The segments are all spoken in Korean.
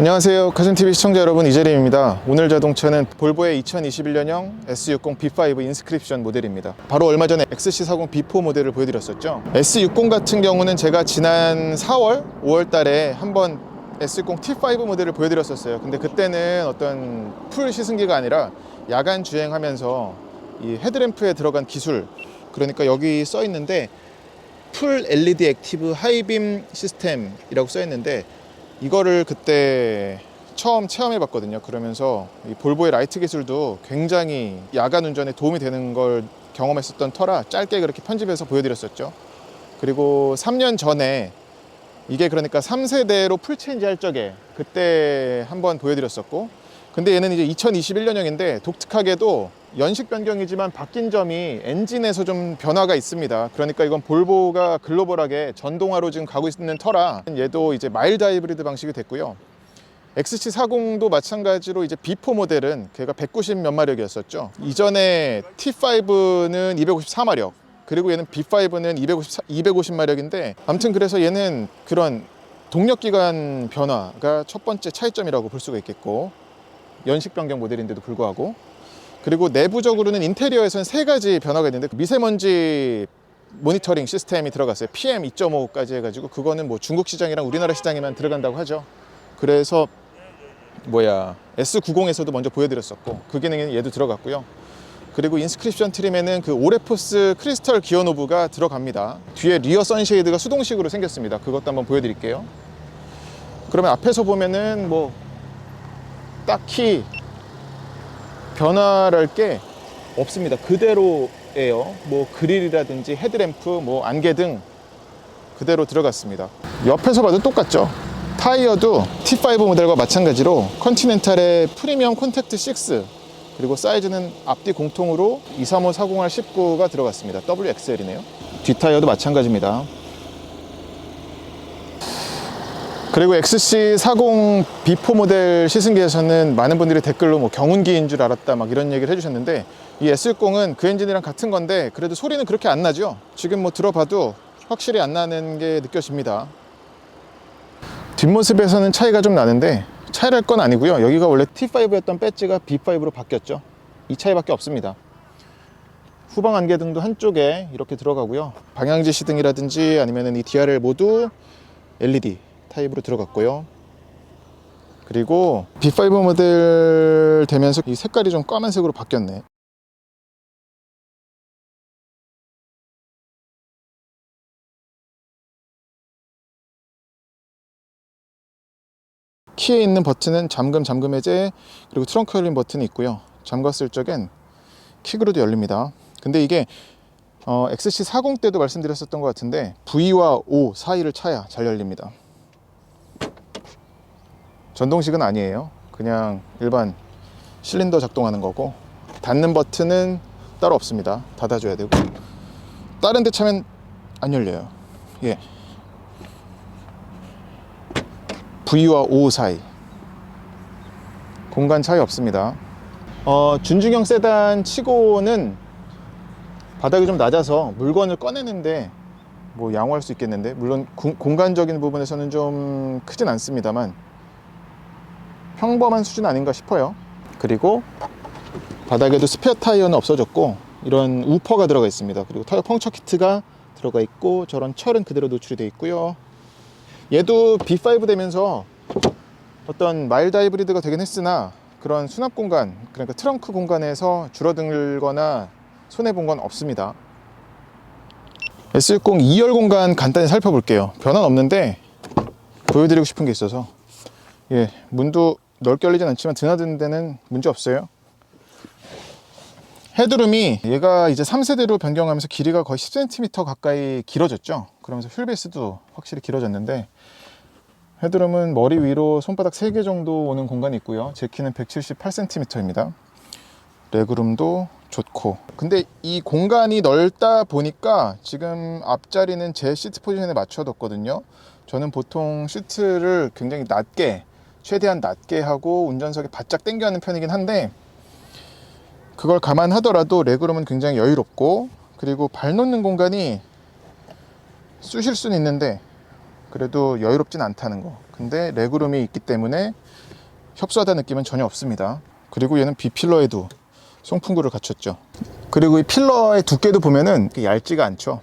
안녕하세요. 카슨TV 시청자 여러분 이재림입니다. 오늘 자동차는 볼보의 2021년형 S60 B5 인스크립션 모델입니다. 바로 얼마 전에 XC40 B4 모델을 보여드렸었죠. S60 같은 경우는 제가 지난 4월, 5월 달에 한번 S60 T5 모델을 보여드렸었어요. 근데 그때는 어떤 풀 시승기가 아니라 야간 주행하면서 이 헤드램프에 들어간 기술 그러니까 여기 써 있는데 풀 LED 액티브 하이빔 시스템이라고 써 있는데 이거를 그때 처음 체험해 봤거든요. 그러면서 이 볼보의 라이트 기술도 굉장히 야간 운전에 도움이 되는 걸 경험했었던 터라 짧게 그렇게 편집해서 보여드렸었죠. 그리고 3년 전에 이게 그러니까 3세대로 풀체인지 할 적에 그때 한번 보여드렸었고 근데 얘는 이제 2021년형인데 독특하게도 연식 변경이지만 바뀐 점이 엔진에서 좀 변화가 있습니다. 그러니까 이건 볼보가 글로벌하게 전동화로 지금 가고 있는 터라 얘도 이제 마일드 하이브리드 방식이 됐고요. XC40도 마찬가지로 이제 B4 모델은 걔가 190 몇 마력이었었죠. 이전에 T5는 254마력, 그리고 얘는 B5는 250, 250마력인데 아무튼 그래서 얘는 그런 동력기관 변화가 첫 번째 차이점이라고 볼 수가 있겠고 연식 변경 모델인데도 불구하고 그리고 내부적으로는 인테리어에서는 세 가지 변화가 있는데 미세먼지 모니터링 시스템이 들어갔어요. PM 2.5까지 해가지고 그거는 뭐 중국 시장이랑 우리나라 시장에만 들어간다고 하죠. 그래서 뭐야 S90에서도 먼저 보여드렸었고 그 기능에는 얘도 들어갔고요. 그리고 인스크립션 트림에는 그 오레포스 크리스털 기어 노브가 들어갑니다. 뒤에 리어 선쉐이드가 수동식으로 생겼습니다. 그것도 한번 보여드릴게요. 그러면 앞에서 보면은 뭐 딱히 변화할 게 없습니다. 그대로예요. 뭐 그릴이라든지 헤드램프, 뭐 안개 등 그대로 들어갔습니다. 옆에서 봐도 똑같죠. 타이어도 T5 모델과 마찬가지로 컨티넨탈의 프리미엄 콘택트 6 그리고 사이즈는 앞뒤 공통으로 23540R 19가 들어갔습니다. WXL이네요. 뒷 타이어도 마찬가지입니다. 그리고 XC40 B4 모델 시승기에서는 많은 분들이 댓글로 뭐 경운기인 줄 알았다 막 이런 얘기를 해주셨는데 이 S60은 그 엔진이랑 같은 건데 그래도 소리는 그렇게 안 나죠. 지금 뭐 들어봐도 확실히 안 나는 게 느껴집니다. 뒷모습에서는 차이가 좀 나는데 차이랄 건 아니고요. 여기가 원래 T5였던 배지가 B5로 바뀌었죠. 이 차이밖에 없습니다. 후방 안개등도 한쪽에 이렇게 들어가고요. 방향지 시등이라든지 아니면 이 DRL 모두 LED 타입으로 들어갔고요. 그리고 B5 모델 되면서 이 색깔이 좀 까만색으로 바뀌었네. 키에 있는 버튼은 잠금, 잠금 해제, 그리고 트렁크 열림 버튼이 있고요. 잠갔을 적엔 킥으로도 열립니다. 근데 이게 어, XC40 때도 말씀드렸었던 것 같은데 V와 O 사이를 차야 잘 열립니다. 전동식은 아니에요. 그냥 일반 실린더 작동하는 거고 닫는 버튼은 따로 없습니다. 닫아줘야 되고 다른 데 차면 안 열려요. 예. V와 O 사이 공간 차이 없습니다. 어, 준중형 세단 치고는 바닥이 좀 낮아서 물건을 꺼내는데 뭐 양호할 수 있겠는데 물론 구- 공간적인 부분에서는 좀 크진 않습니다만 평범한 수준 아닌가 싶어요. 그리고 바닥에도 스페어 타이어는 없어졌고 이런 우퍼가 들어가 있습니다. 그리고 타이어 펑처 키트가 들어가 있고 저런 철은 그대로 노출이 되어 있고요. 얘도 B5 되면서 어떤 마일드 하이브리드가 되긴 했으나 그런 수납 공간, 그러니까 트렁크 공간에서 줄어들거나 손해본 건 없습니다. S60 2열 공간 간단히 살펴볼게요. 변화는 없는데 보여드리고 싶은 게 있어서 예, 문도 넓게 열리진 않지만 드나드는 데는 문제 없어요. 헤드룸이 얘가 이제 3세대로 변경하면서 길이가 거의 10cm 가까이 길어졌죠. 그러면서 휠베이스도 확실히 길어졌는데 헤드룸은 머리 위로 손바닥 3개 정도 오는 공간이 있고요. 제 키는 178cm입니다. 레그룸도 좋고 근데 이 공간이 넓다 보니까 지금 앞자리는 제 시트 포지션에 맞춰뒀거든요 저는 보통 시트를 굉장히 낮게 최대한 낮게 하고 운전석에 바짝 당겨 하는 편이긴 한데 그걸 감안하더라도 레그룸은 굉장히 여유롭고 그리고 발 놓는 공간이 쑤실 수는 있는데 그래도 여유롭진 않다는 거. 근데 레그룸이 있기 때문에 협소하다는 느낌은 전혀 없습니다. 그리고 얘는 비필러에도 송풍구를 갖췄죠. 그리고 이 필러의 두께도 보면은 얇지가 않죠.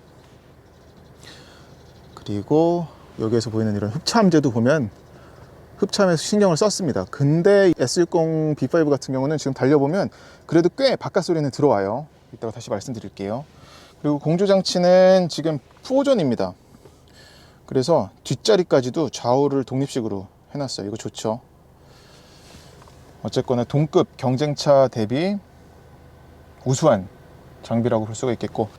그리고 여기에서 보이는 이런 흡참제도 보면 흡참에서 신경을 썼습니다. 근데 S60 B5 같은 경우는 지금 달려보면 그래도 꽤 바깥 소리는 들어와요. 이따가 다시 말씀드릴게요. 그리고 공조 장치는 지금 푸오전입니다. 그래서 뒷자리까지도 좌우를 독립식으로 해놨어요. 이거 좋죠. 어쨌거나 동급 경쟁차 대비 우수한 장비라고 볼 수가 있겠고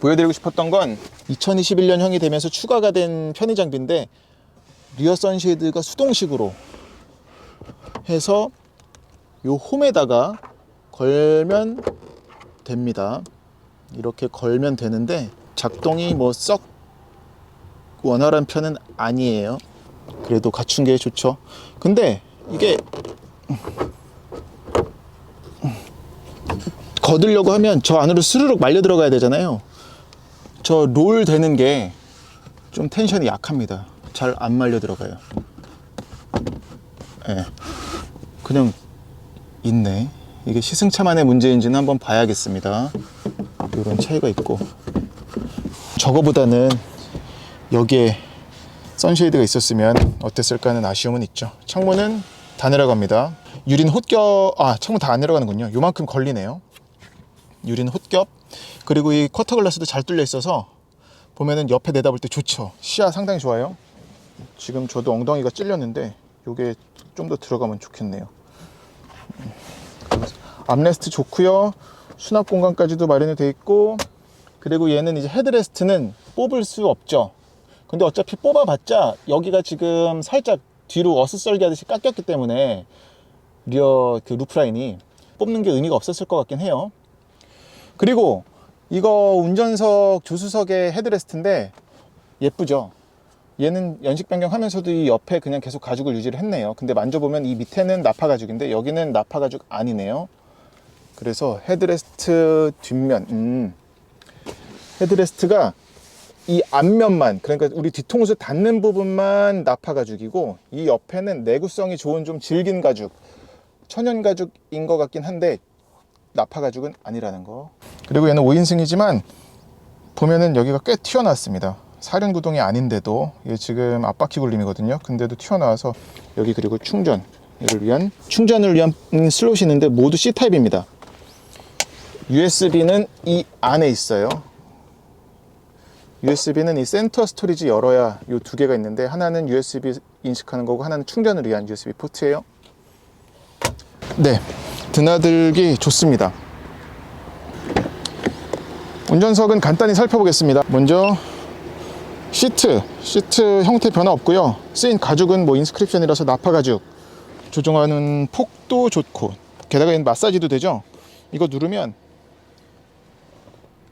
보여드리고 싶었던 건 2021년형이 되면서 추가가 된 편의 장비인데 리어 선쉐이드가 수동식으로 해서 요 홈에다가 걸면 됩니다. 이렇게 걸면 되는데 작동이 뭐 썩 원활한 편은 아니에요. 그래도 갖춘 게 좋죠. 근데 이게 거들려고 하면 저 안으로 스르륵 말려 들어가야 되잖아요. 저 롤 되는 게 좀 텐션이 약합니다. 잘 안 말려 들어가요. 예. 그냥 있네. 이게 시승차만의 문제인지는 한번 봐야겠습니다. 이런 차이가 있고. 저거보다는 여기에 선쉐이드가 있었으면 어땠을까 하는 아쉬움은 있죠. 창문은 다 내려갑니다. 유린 홑겹, 아, 창문 다 안 내려가는군요. 요만큼 걸리네요. 유린 홑겹. 그리고 이 쿼터 글라스도 잘 뚫려 있어서 보면은 옆에 내다볼 때 좋죠. 시야 상당히 좋아요. 지금 저도 엉덩이가 찔렸는데 요게 좀 더 들어가면 좋겠네요. 암레스트 좋고요. 수납 공간까지도 마련이 돼 있고 그리고 얘는 이제 헤드레스트는 뽑을 수 없죠. 근데 어차피 뽑아봤자 여기가 지금 살짝 뒤로 어슷썰기 하듯이 깎였기 때문에 리어 그 루프라인이 뽑는 게 의미가 없었을 것 같긴 해요. 그리고 이거 운전석 조수석의 헤드레스트인데 예쁘죠? 얘는 연식 변경하면서도 이 옆에 그냥 계속 가죽을 유지를 했네요. 근데 만져보면 이 밑에는 나파 가죽인데 여기는 나파 가죽 아니네요. 그래서 헤드레스트 뒷면, 음, 헤드레스트가 이 앞면만 그러니까 우리 뒤통수 닿는 부분만 나파 가죽이고 이 옆에는 내구성이 좋은 좀 질긴 가죽 천연 가죽인 것 같긴 한데 나파 가죽은 아니라는 거 그리고 얘는 5인승이지만 보면은 여기가 꽤 튀어나왔습니다 사륜 구동이 아닌데도 이게 지금 앞바퀴 굴림이거든요 근데도 튀어나와서 여기 그리고 충전 을 위한 충전을 위한 음, 슬롯이 있는데 모두 C타입입니다 USB는 이 안에 있어요 USB는 이 센터 스토리지 열어야 이 두 개가 있는데 하나는 USB 인식하는 거고 하나는 충전을 위한 USB 포트예요. 네, 드나들기 좋습니다. 운전석은 간단히 살펴보겠습니다. 먼저 시트, 시트 형태 변화 없고요. 쓰인 가죽은 뭐 인스크립션이라서 나파 가죽. 조종하는 폭도 좋고 게다가 얘는 마사지도 되죠. 이거 누르면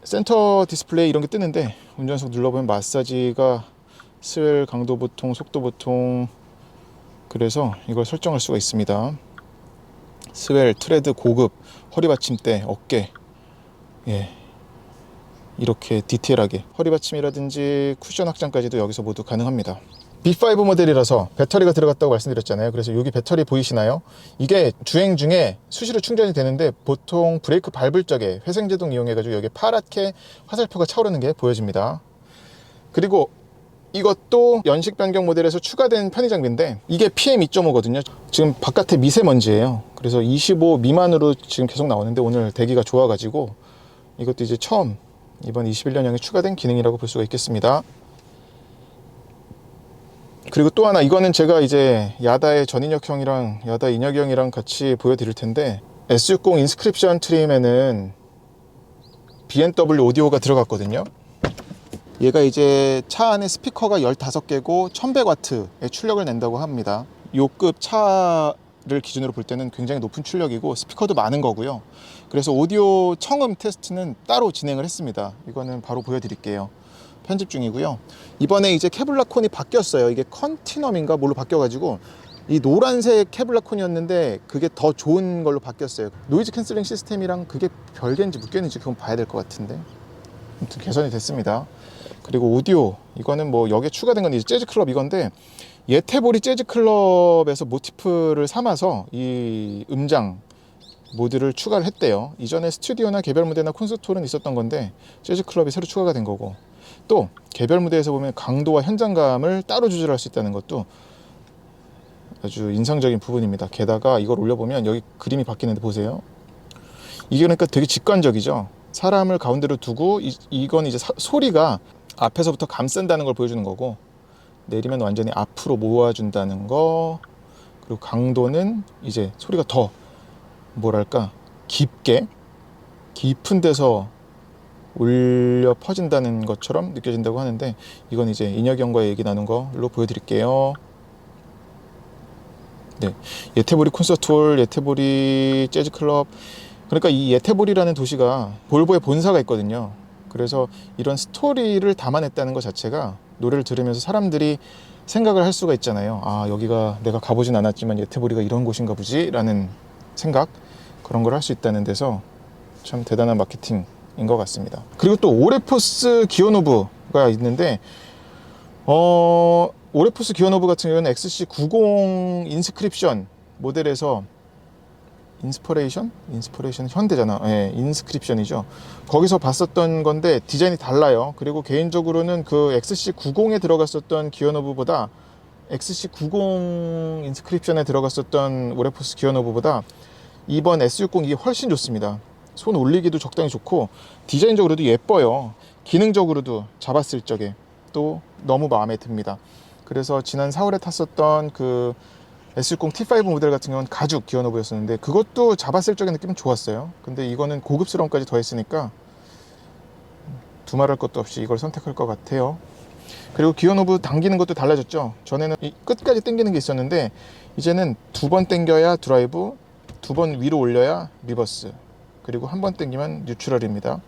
센터 디스플레이 이런 게 뜨는데 운전석 눌러보면 마사지가 스웰 강도 보통, 속도 보통 그래서 이걸 설정할 수가 있습니다. 스웰, 트레드 고급, 허리 받침대, 어깨 예 이렇게 디테일하게 허리 받침이라든지 쿠션 확장까지도 여기서 모두 가능합니다. B5 모델이라서 배터리가 들어갔다고 말씀드렸잖아요. 그래서 여기 배터리 보이시나요? 이게 주행 중에 수시로 충전이 되는데 보통 브레이크 밟을 적에 회생제동 이용해가지고 여기 파랗게 화살표가 차오르는 게 보여집니다. 그리고 이것도 연식 변경 모델에서 추가된 편의 장비인데 이게 PM2.5거든요. 지금 바깥에 미세먼지예요. 그래서 25 미만으로 지금 계속 나오는데 오늘 대기가 좋아가지고 이것도 이제 처음 이번 21년형에 추가된 기능이라고 볼 수가 있겠습니다. 그리고 또 하나 이거는 제가 이제 야다의 전인혁형이랑 야다 인혁형이랑 같이 보여드릴 텐데 S60 인스크립션 트림에는 BMW 오디오가 들어갔거든요. 얘가 이제 차 안에 스피커가 15개고 1100W의 출력을 낸다고 합니다. 요급 차를 기준으로 볼 때는 굉장히 높은 출력이고 스피커도 많은 거고요. 그래서 오디오 청음 테스트는 따로 진행을 했습니다. 이거는 바로 보여드릴게요. 편집 중이고요. 이번에 이제 케블라콘이 바뀌었어요. 이게 컨티넘인가 뭘로 바뀌어가지고 이 노란색 케블라콘이었는데 그게 더 좋은 걸로 바뀌었어요. 노이즈 캔슬링 시스템이랑 그게 별개인지 묶여있는지 그건 봐야 될 것 같은데. 아무튼 개선이 됐습니다. 그리고 오디오 이거는 뭐 여기에 추가된 건 이제 재즈 클럽 이건데 예테보리 재즈 클럽에서 모티프를 삼아서 이 음장 모드를 추가를 했대요. 이전에 스튜디오나 개별 무대나 콘서트홀은 있었던 건데 재즈 클럽이 새로 추가가 된 거고 또 개별 무대에서 보면 강도와 현장감을 따로 조절할 수 있다는 것도 아주 인상적인 부분입니다. 게다가 이걸 올려보면 여기 그림이 바뀌는데 보세요. 이게 그러니까 되게 직관적이죠. 사람을 가운데로 두고 이, 이건 이제 사- 소리가 앞에서부터 감싼다는 걸 보여주는 거고 내리면 완전히 앞으로 모아준다는 거 그리고 강도는 이제 소리가 더 뭐랄까 깊게 깊은 데서 울려 퍼진다는 것처럼 느껴진다고 하는데 이건 이제 인혁영과 얘기 나눈 걸로 보여드릴게요. 네, 예테보리 콘서트 홀, 예테보리 재즈 클럽. 그러니까 이 예테보리라는 도시가 볼보의 본사가 있거든요. 그래서 이런 스토리를 담아냈다는 것 자체가 노래를 들으면서 사람들이 생각을 할 수가 있잖아요. 아 여기가 내가 가보진 않았지만 예테보리가 이런 곳인가 보지라는 생각 그런 걸 할 수 있다는 데서 참 대단한 마케팅인 것 같습니다. 그리고 또 오레포스 기어노브가 있는데 어 오레포스 기어노브 같은 경우는 XC90 인스크립션 모델에서 인스퍼레이션? 인스퍼레이션 현대잖아. 예, 인스크립션이죠. 거기서 봤었던 건데 디자인이 달라요. 그리고 개인적으로는 그 XC90에 들어갔었던 기어노브보다 XC90 인스크립션에 들어갔었던 오레포스 기어노브보다 이번 S60 이 훨씬 좋습니다. 손 올리기도 적당히 좋고 디자인적으로도 예뻐요. 기능적으로도 잡았을 적에 또 너무 마음에 듭니다. 그래서 지난 4월에 탔었던 그 S60 T5 모델 같은 경우는 가죽 기어노브였었는데 그것도 잡았을 적의 느낌은 좋았어요. 근데 이거는 고급스러움까지 더했으니까 두말할 것도 없이 이걸 선택할 것 같아요. 그리고 기어노브 당기는 것도 달라졌죠. 전에는 이 끝까지 당기는 게 있었는데 이제는 두 번 당겨야 드라이브, 두 번 위로 올려야 리버스, 그리고 한번 당기면 뉴트럴입니다.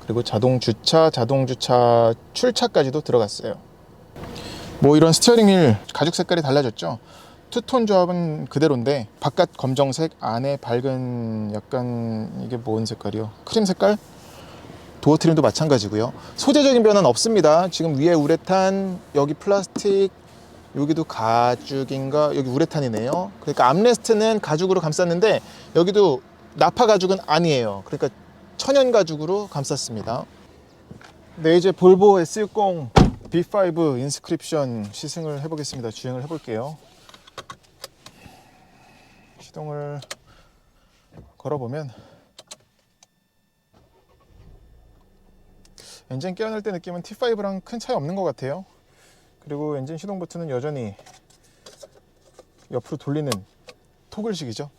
그리고 자동 주차, 자동 주차 출차까지도 들어갔어요. 뭐 이런 스티어링 휠 가죽 색깔이 달라졌죠. 투톤 조합은 그대로인데 바깥 검정색, 안에 밝은 약간 이게 뭔 색깔이요? 크림 색깔? 도어 트림도 마찬가지고요. 소재적인 변화는 없습니다. 지금 위에 우레탄, 여기 플라스틱, 여기도 가죽인가? 여기 우레탄이네요. 그러니까 암레스트는 가죽으로 감쌌는데 여기도 나파 가죽은 아니에요. 그러니까 천연 가죽으로 감쌌습니다. 네, 이제 볼보 S60 B5 인스크립션 시승을 해보겠습니다. 주행을 해볼게요. 시동을 걸어보면 엔진 깨어날 때 느낌은 T5랑 큰 차이 없는 것 같아요. 그리고 엔진 시동 버튼은 여전히 옆으로 돌리는 토글식이죠.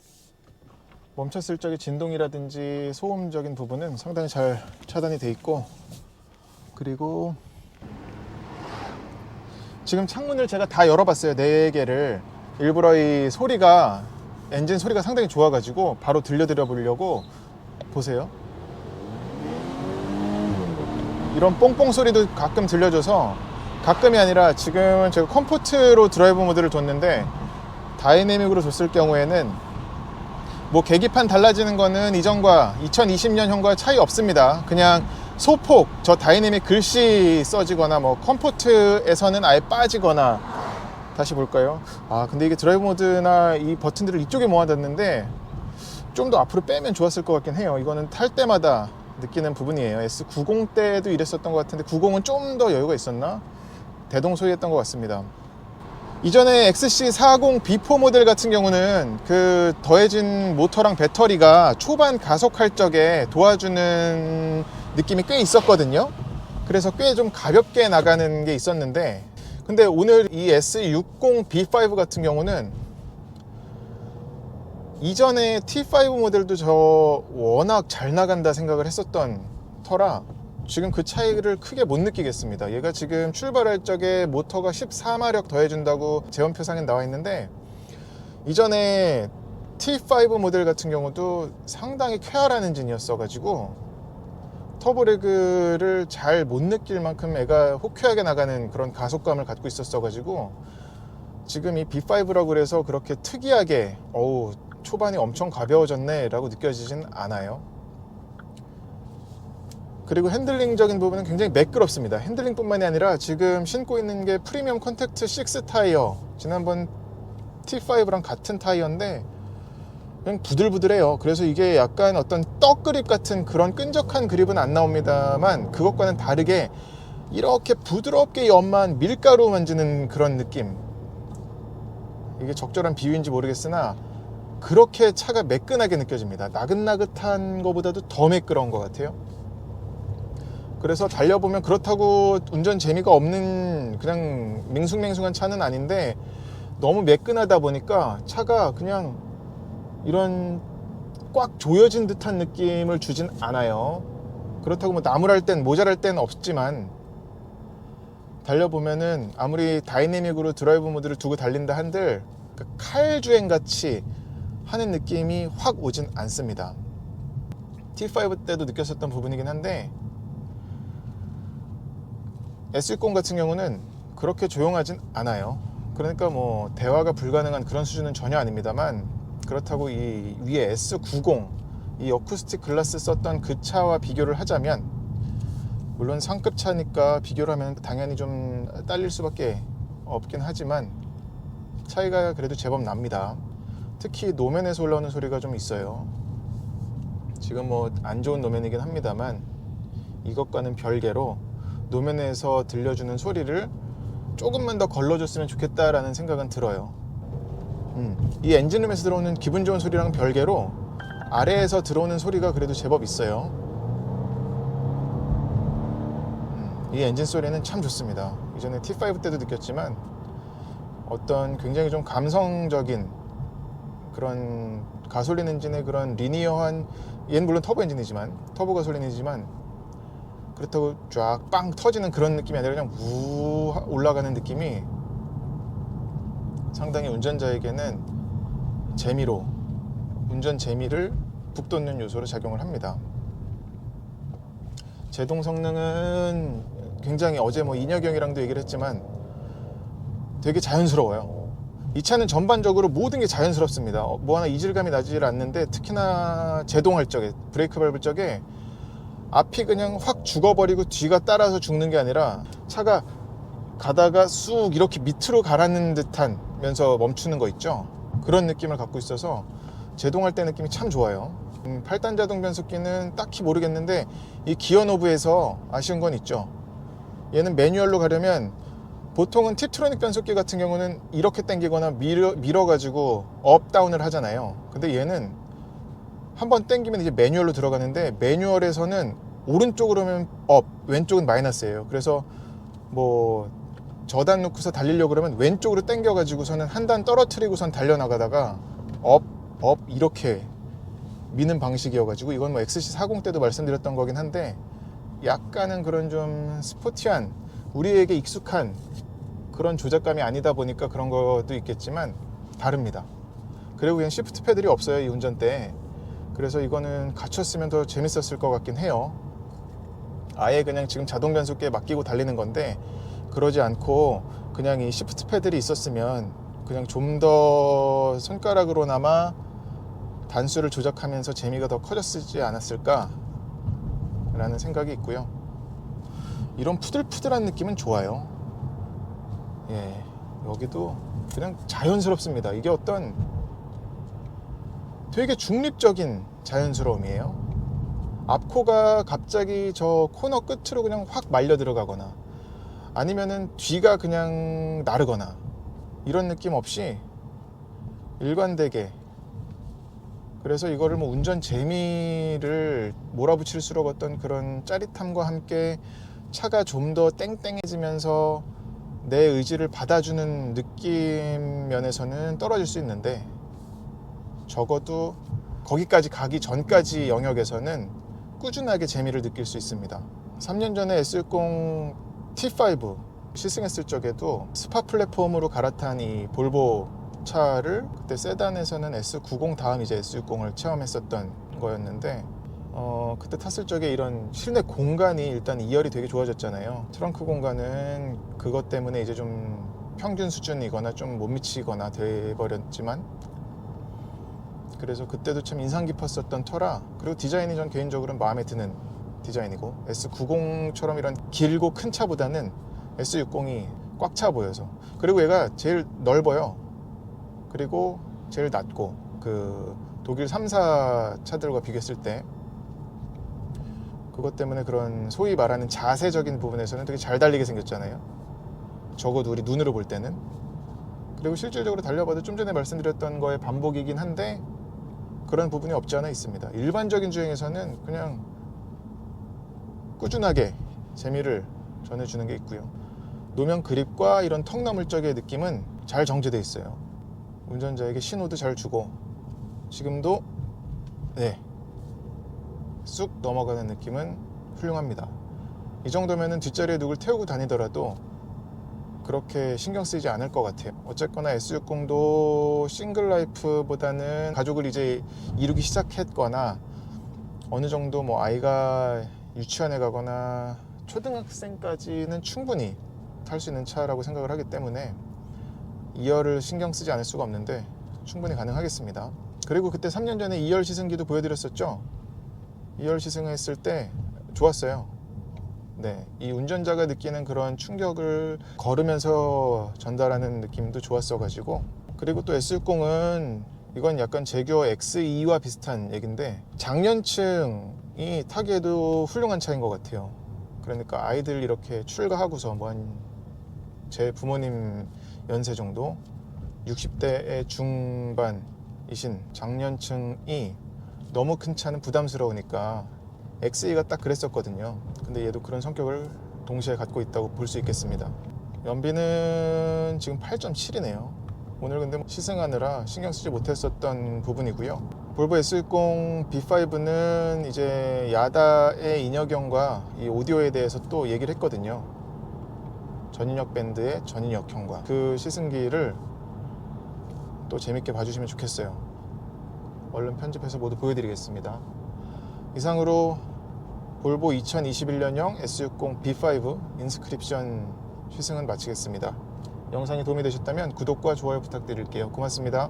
멈췄을 적의 진동이라든지 소음적인 부분은 상당히 잘 차단이 돼 있고 그리고 지금 창문을 제가 다 열어봤어요 네 개를 일부러 이 소리가 엔진 소리가 상당히 좋아가지고 바로 들려드려 보려고 보세요 이런 뽕뽕 소리도 가끔 들려줘서 가끔이 아니라 지금은 제가 컴포트로 드라이브 모드를 뒀는데 다이내믹으로 뒀을 경우에는 뭐 계기판 달라지는 거는 이전과 2020년형과 차이 없습니다. 그냥 소폭 저 다이내믹 글씨 써지거나 뭐 컴포트에서는 아예 빠지거나 다시 볼까요? 아 근데 이게 드라이브 모드나 이 버튼들을 이쪽에 모아놨는데 좀 더 앞으로 빼면 좋았을 것 같긴 해요. 이거는 탈 때마다 느끼는 부분이에요. S90 때도 이랬었던 것 같은데 90은 좀 더 여유가 있었나? 대동소이했던 것 같습니다. 이전에 XC40 B4 모델 같은 경우는 그 더해진 모터랑 배터리가 초반 가속 할 적에 도와주는 느낌이 꽤 있었거든요. 그래서 꽤 좀 가볍게 나가는 게 있었는데 근데 오늘 이 S60 B5 같은 경우는 이전에 T5 모델도 저 워낙 잘 나간다 생각을 했었던 터라 지금 그 차이를 크게 못 느끼겠습니다. 얘가 지금 출발할 적에 모터가 14마력 더해준다고 제원표상에 나와 있는데 이전에 T5 모델 같은 경우도 상당히 쾌활한 엔진이었어 가지고 터보레그를 잘 못 느낄 만큼 애가 호쾌하게 나가는 그런 가속감을 갖고 있었어 가지고 지금 이 B5라고 그래서 그렇게 특이하게 어우 초반이 엄청 가벼워졌네 라고 느껴지진 않아요 그리고 핸들링적인 부분은 굉장히 매끄럽습니다. 핸들링뿐만이 아니라 지금 신고 있는 게 프리미엄 컨택트 6 타이어. 지난번 T5랑 같은 타이어인데 그냥 부들부들해요. 그래서 이게 약간 어떤 떡 그립 같은 그런 끈적한 그립은 안 나옵니다만 그것과는 다르게 이렇게 부드럽게 연만 밀가루 만지는 그런 느낌. 이게 적절한 비유인지 모르겠으나 그렇게 차가 매끈하게 느껴집니다. 나긋나긋한 것보다도 더 매끄러운 것 같아요. 그래서 달려보면 그렇다고 운전 재미가 없는 그냥 맹숭맹숭한 차는 아닌데 너무 매끈하다 보니까 차가 그냥 이런 꽉 조여진 듯한 느낌을 주진 않아요. 그렇다고 뭐 나무랄 땐 모자랄 땐 없지만 달려보면은 아무리 다이내믹으로 드라이브 모드를 두고 달린다 한들 그 칼주행 같이 하는 느낌이 확 오진 않습니다. T5 때도 느꼈었던 부분이긴 한데 S60 같은 경우는 그렇게 조용하진 않아요. 그러니까 뭐 대화가 불가능한 그런 수준은 전혀 아닙니다만 그렇다고 이 위에 S90 이 어쿠스틱 글라스 썼던 그 차와 비교를 하자면 물론 상급 차니까 비교를 하면 당연히 좀 딸릴 수밖에 없긴 하지만 차이가 그래도 제법 납니다. 특히 노면에서 올라오는 소리가 좀 있어요. 지금 뭐 안 좋은 노면이긴 합니다만 이것과는 별개로 노면에서 들려주는 소리를 조금만 더 걸러줬으면 좋겠다라는 생각은 들어요. 음, 이 엔진룸에서 들어오는 기분 좋은 소리랑 별개로 아래에서 들어오는 소리가 그래도 제법 있어요. 음, 이 엔진 소리는 참 좋습니다. 이전에 T5 때도 느꼈지만 어떤 굉장히 좀 감성적인 그런 가솔린 엔진의 그런 리니어한 얘는 물론 터보 엔진이지만 터보 가솔린이지만 그렇다고 쫙 빵 터지는 그런 느낌이 아니라 그냥 우 올라가는 느낌이 상당히 운전자에게는 재미로 운전 재미를 북돋는 요소로 작용을 합니다. 제동 성능은 굉장히 어제 뭐 인혁영이랑도 얘기를 했지만 되게 자연스러워요. 이 차는 전반적으로 모든 게 자연스럽습니다. 어, 뭐 하나 이질감이 나질 않는데 특히나 제동할 적에 브레이크 밟을 적에 앞이 그냥 확 죽어버리고 뒤가 따라서 죽는 게 아니라 차가 가다가 쑥 이렇게 밑으로 가라는 듯한 면서 멈추는 거 있죠? 그런 느낌을 갖고 있어서 제동할 때 느낌이 참 좋아요. 음, 8단 자동 변속기는 딱히 모르겠는데 이 기어 노브에서 아쉬운 건 있죠. 얘는 매뉴얼로 가려면 보통은 팁트로닉 변속기 같은 경우는 이렇게 당기거나 밀어, 밀어 가지고 업 다운을 하잖아요. 근데 얘는 한번 땡기면 이제 매뉴얼로 들어가는데 매뉴얼에서는 오른쪽으로 하면 업, 왼쪽은 마이너스예요. 그래서 뭐 저단 놓고서 달리려고 그러면 왼쪽으로 땡겨 가지고서는 한 단 떨어뜨리고선 달려 나가다가 업, 업 이렇게 미는 방식이어 가지고 이건 뭐 XC40 때도 말씀드렸던 거긴 한데 약간은 그런 좀 스포티한 우리에게 익숙한 그런 조작감이 아니다 보니까 그런 것도 있겠지만 다릅니다. 그리고 그냥 시프트 패들이 없어요 이 운전대 그래서 이거는 갖췄으면 더 재밌었을 것 같긴 해요. 아예 그냥 지금 자동 변속기에 맡기고 달리는 건데 그러지 않고 그냥 이 시프트 패들이 있었으면 그냥 좀 더 손가락으로나마 단수를 조작하면서 재미가 더 커졌지 않았을까 라는 생각이 있고요. 이런 푸들푸들한 느낌은 좋아요. 예, 여기도 그냥 자연스럽습니다. 이게 어떤 되게 중립적인 자연스러움이에요. 앞코가 갑자기 저 코너 끝으로 그냥 확 말려 들어가거나 아니면은 뒤가 그냥 나르거나 이런 느낌 없이 일관되게 그래서 이거를 뭐 운전 재미를 몰아붙일수록 어떤 그런 짜릿함과 함께 차가 좀 더 땡땡해지면서 내 의지를 받아주는 느낌 면에서는 떨어질 수 있는데 적어도 거기까지 가기 전까지 영역에서는 꾸준하게 재미를 느낄 수 있습니다. 3년 전에 S60 T5 시승했을 적에도 스파 플랫폼으로 갈아탄 이 볼보 차를 그때 세단에서는 S90 다음 이제 S60을 체험했었던 거였는데 어, 그때 탔을 적에 이런 실내 공간이 일단 2열이 되게 좋아졌잖아요. 트렁크 공간은 그것 때문에 이제 좀 평균 수준이거나 좀 못 미치거나 돼버렸지만 그래서 그때도 참 인상 깊었었던 터라 그리고 디자인이 전 개인적으로 마음에 드는 디자인이고 S90처럼 이런 길고 큰 차보다는 S60이 꽉 차 보여서 그리고 얘가 제일 넓어요. 그리고 제일 낮고 그 독일 3사 차들과 비교했을 때 그것 때문에 그런 소위 말하는 자세적인 부분에서는 되게 잘 달리게 생겼잖아요. 적어도 우리 눈으로 볼 때는 그리고 실질적으로 달려봐도 좀 전에 말씀드렸던 거의 반복이긴 한데 그런 부분이 없지 않아 있습니다. 일반적인 주행에서는 그냥 꾸준하게 재미를 전해주는 게 있고요. 노면 그립과 이런 턱 넘을 적의 느낌은 잘 정제돼 있어요. 운전자에게 신호도 잘 주고 지금도 네. 쑥 넘어가는 느낌은 훌륭합니다. 이 정도면은 뒷자리에 누굴 태우고 다니더라도 그렇게 신경 쓰이지 않을 것 같아요. 어쨌거나 S60도 싱글 라이프보다는 가족을 이제 이루기 시작했거나 어느 정도 뭐 아이가 유치원에 가거나 초등학생까지는 충분히 탈 수 있는 차라고 생각을 하기 때문에 2열을 신경 쓰지 않을 수가 없는데 충분히 가능하겠습니다. 그리고 그때 3년 전에 2열 시승기도 보여드렸었죠. 2열 시승했을 때 좋았어요. 네, 이 운전자가 느끼는 그런 충격을 걸으면서 전달하는 느낌도 좋았어가지고 그리고 또 S60은 이건 약간 제규어 X2와 비슷한 얘긴데 장년층이 타기에도 훌륭한 차인 것 같아요. 그러니까 아이들 이렇게 출가하고서 뭐 한 제 부모님 연세 정도 60대의 중반이신 장년층이 너무 큰 차는 부담스러우니까 X2가 딱 그랬었거든요. 근데 얘도 그런 성격을 동시에 갖고 있다고 볼 수 있겠습니다. 연비는 지금 8.7이네요. 오늘 근데 뭐 시승하느라 신경 쓰지 못했었던 부분이고요. 볼보 S60 B5는 이제 야다의 인여경과 이 오디오에 대해서 또 얘기를 했거든요. 전인역 밴드의 전인역형과 그 시승기를 또 재밌게 봐주시면 좋겠어요. 얼른 편집해서 모두 보여드리겠습니다. 이상으로 볼보 2021년형 S60 B5 인스크립션 시승은 마치겠습니다. 영상이 도움이 되셨다면 구독과 좋아요 부탁드릴게요. 고맙습니다.